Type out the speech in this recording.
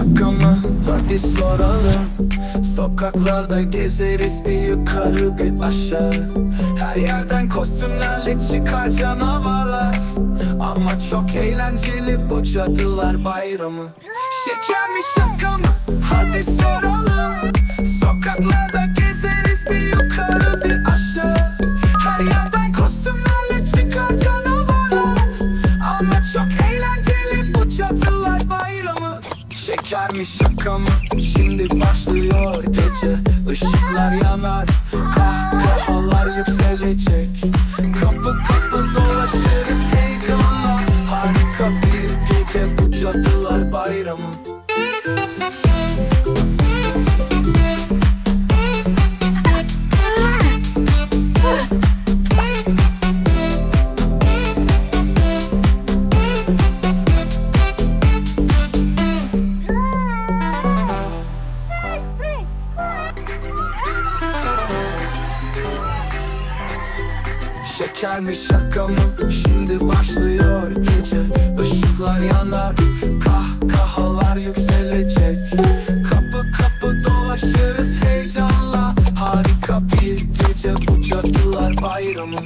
şapkamı hadi soralım. Sokaklarda gezeriz bir yukarı bir aşağı. Her yerden kostümlerle çıkar canavarlar. Ama çok eğlenceli bu cadılar bayramı. Şeker mi şaka mı? Hadi soralım. Sokaklarda gezeriz bir yukarı bir aşağı. Her yerden kostümlerle çıkar canavarlar. Ama çok eğlenceli bu cadılar bayramı. Şeker mi şaka mı? Şimdi başlıyor gece. Işıklar yanar. Kahkahalar yükselecek. Kapı kapı dolaşırız heyecanla. Harika bir gece bu cadılar bayramı şekermiş şaka mı? Şimdi başlıyor gece Işıklar yanar Kahkahalar yükselecek. Kapı kapı dolaşırız heyecanla. Harika bir gece Bu cadılar bayramı.